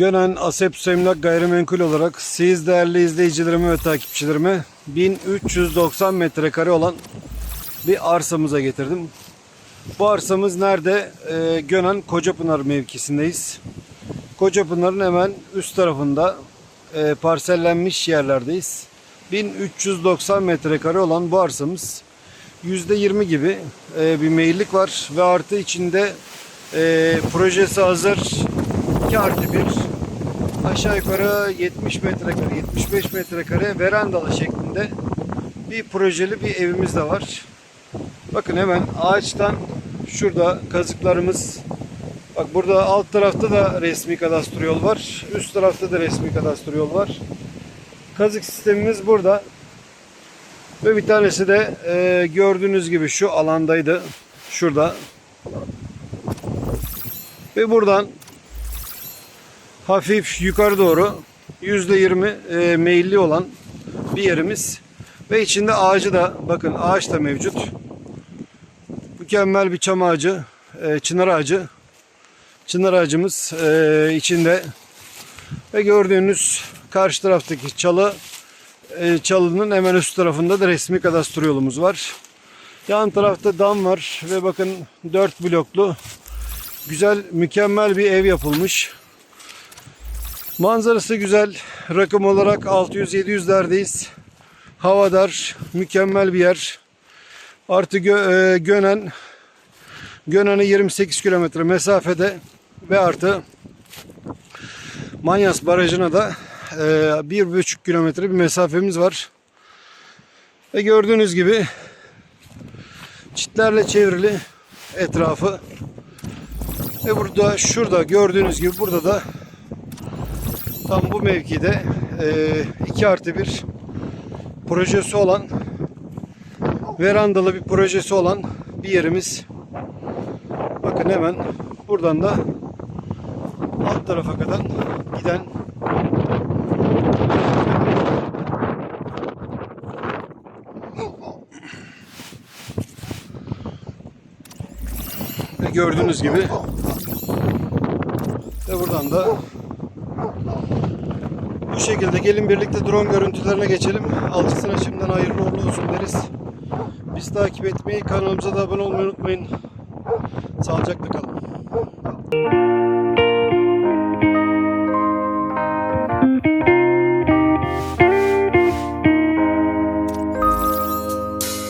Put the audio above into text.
Gönen Asep Emlak Gayrimenkul olarak siz değerli izleyicilerime ve takipçilerime 1390 metrekare olan bir arsamıza getirdim. Bu arsamız nerede? Ee, Gönen Kocapınar mevkisindeyiz. Kocapınar'ın hemen üst tarafında e, parsellenmiş yerlerdeyiz. 1390 metrekare olan bu arsamız %20 gibi e, bir meyillik var ve artı içinde e, projesi hazır 2 artı 1 aşağı yukarı 70 metrekare 75 metrekare verandalı şeklinde bir projeli bir evimiz de var. Bakın hemen ağaçtan şurada kazıklarımız bak burada alt tarafta da resmi kadastro yol var. Üst tarafta da resmi kadastro yol var. Kazık sistemimiz burada. Ve bir tanesi de e, gördüğünüz gibi şu alandaydı. Şurada. Ve buradan hafif yukarı doğru %20 e, meyilli olan bir yerimiz. Ve içinde ağacı da bakın ağaç da mevcut. Mükemmel bir çam ağacı, e, çınar ağacı. Çınar ağacımız e, içinde. Ve gördüğünüz karşı taraftaki çalı çalının hemen üst tarafında da resmi kadastro yolumuz var. Yan tarafta dam var ve bakın 4 bloklu güzel mükemmel bir ev yapılmış. Manzarası güzel. Rakım olarak 600-700'lerdeyiz. Hava dar. Mükemmel bir yer. Artı Gö- e, Gönen Gönen'e 28 kilometre mesafede ve artı Manyas Barajı'na da e, bir buçuk kilometre bir mesafemiz var. Ve gördüğünüz gibi çitlerle çevrili etrafı. Ve burada şurada gördüğünüz gibi burada da tam bu mevkide 2 artı bir projesi olan verandalı bir projesi olan bir yerimiz. Bakın hemen buradan da alt tarafa kadar giden ve gördüğünüz gibi ve buradan da bu şekilde gelin birlikte drone görüntülerine geçelim. Alıcısına şimdiden hayırlı uğurlu olsun deriz. Biz takip etmeyi, kanalımıza da abone olmayı unutmayın. Sağlıcakla kalın.